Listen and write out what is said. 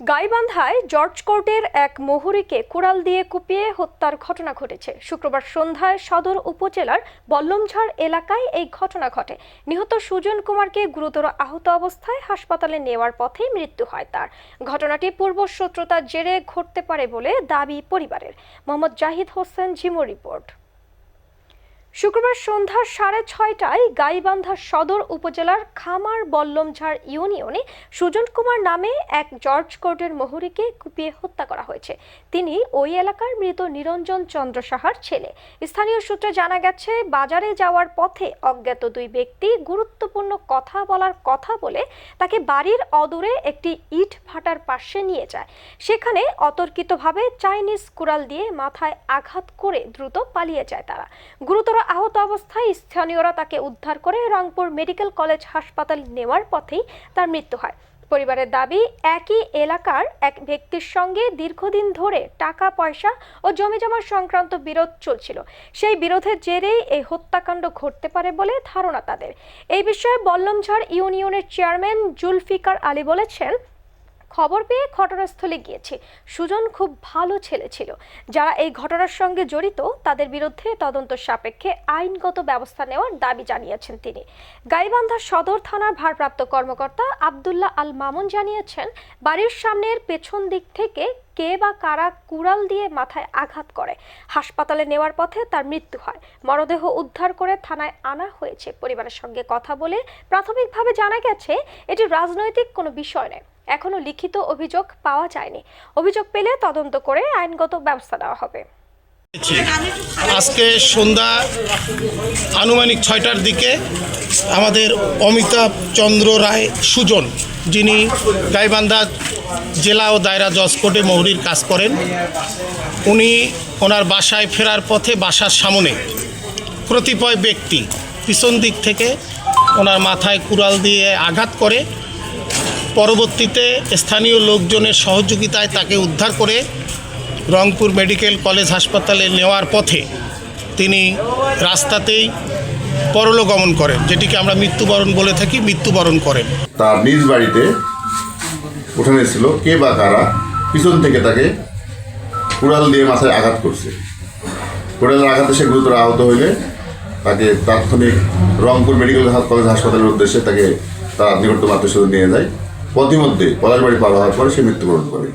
গাইবান্ধায় George কোর্টের এক মহুরীকে কুড়াল দিয়ে কুপিয়ে হত্যার ঘটনা ঘটেছে। শুক্রবার সন্ধ্যায় সদর উপজেলার বল্লমঝাড় এলাকায় এই ঘটনা ঘটে। নিহত সুজন কুমারকে গুরুতর আহত অবস্থায় হাসপাতালে নেওয়ার পথেই মৃত্যু হয় তার। ঘটনাটি পূর্ব শত্রুতার জেরে ঘটতে পারে বলে দাবি পরিবারের। মোহাম্মদ জাহিদ হোসেন ঝিমো রিপোর্ট। শুক্রবার সন্ধ্যা সাড়ে ছয়টায় গাইবান্ধা সদর উপজেলার খামার বল্লমঝাড় ইউনিয়নে সুজন কুমার নামে এক জর্জ কোর্টের মহুরীকে কুপিয়ে হত্যা করা হয়েছে। তিনি ওই এলাকার মৃত নিরঞ্জন চন্দ্র সাহার ছেলে। স্থানীয় সূত্রে জানা গেছে, বাজারে যাওয়ার পথে অজ্ঞাত দুই ব্যক্তি গুরুত্বপূর্ণ কথা বলার কথা বলে তাকে বাড়ির অদূরে একটি ইট ভাটার পাশে নিয়ে যায়। সেখানে অতর্কিতভাবে চাইনিজ কুড়াল দিয়ে মাথায় আঘাত করে দ্রুত পালিয়ে যায় তারা। গুরুতর আহত অবস্থায় স্থানীয়রা তাকে উদ্ধার করে রংপুর মেডিকেল কলেজ হাসপাতাল নেওয়ার পথেই তার মৃত্যু হয়। পরিবারের দাবি, একই এলাকার এক ব্যক্তির সঙ্গে দীর্ঘদিন ধরে টাকা, পয়সা ও জমিজমা সংক্রান্ত বিরোধ চলছিল। সেই বিরোধের জেরেই এই হত্যাকাণ্ড ঘটতে পারে বলে ধারণা তাদের। এই বিষয়ে বল্লমঝাড় ইউনিয়নের চেয়ারম্যান জুলফিকার আলী বলেছেন খবর পেয়ে ঘটনাস্থলে গিয়েছি। সুজন খুব ভালো ছেলে ছিল। যারা এই ঘটনার সঙ্গে জড়িত, তাদের বিরুদ্ধে তদন্ত সাপেক্ষে আইনগত ব্যবস্থা নেওয়ার দাবি জানিয়েছেন তিনি। গাইবান্ধা সদর থানার ভারপ্রাপ্ত কর্মকর্তা আবদুল্লাহ আল মামুন জানিয়েছেন, বাড়ির সামনের পেছন দিক থেকে কে বা কারা কুড়াল দিয়ে মাথায় আঘাত করে। হাসপাতালে নেওয়ার পথে তার মৃত্যু হয়। মরদেহ উদ্ধার করে থানায় আনা হয়েছে। পরিবারের সঙ্গে কথা বলে প্রাথমিকভাবে জানা গেছে, এটি রাজনৈতিক কোনো বিষয় নয়। এখনও লিখিত অভিযোগ পাওয়া যায়নি। অভিযোগ পেলে তদন্ত করে আইনগত ব্যবস্থা নেওয়া হবে। আজকে সন্ধ্যা আনুমানিক ছয়টার দিকে আমাদের অমিতাভ চন্দ্র রায় সুজন, যিনি গাইবান্ধা জেলা ও দায়রা জজ কোর্টে মৌরির কাজ করেন, উনি ওনার বাসায় ফেরার পথে বাসার সামনে কতিপয় ব্যক্তি পিছন দিক থেকে ওনার মাথায় কুড়াল দিয়ে আঘাত করে পরবর্তীতে স্থানীয় লোকজনের সহযোগিতায় তাকে উদ্ধার করে রংপুর মেডিকেল কলেজ হাসপাতালে নেওয়ার পথে তিনি রাস্তাতেই পরলোগমন করেন, যেটিকে আমরা মৃত্যুবরণ বলে থাকি, মৃত্যুবরণ করেন। তার নিজ বাড়িতে উঠানে ছিল কে বা কারা, পিছন থেকে তাকে কুড়াল দিয়ে মাথায় আঘাত করছে। কুড়ালের আঘাতে সে গুরুতর আহত হইলে তাকে তাৎক্ষণিক রংপুর মেডিকেল কলেজ হাসপাতালের উদ্দেশ্যে তাকে তার নিকটতম আত্মীয় নিয়ে যায়। পথিমধ্যে পলাশবাড়ি পার হওয়ার পরে সে মৃত্যুবরণ করে।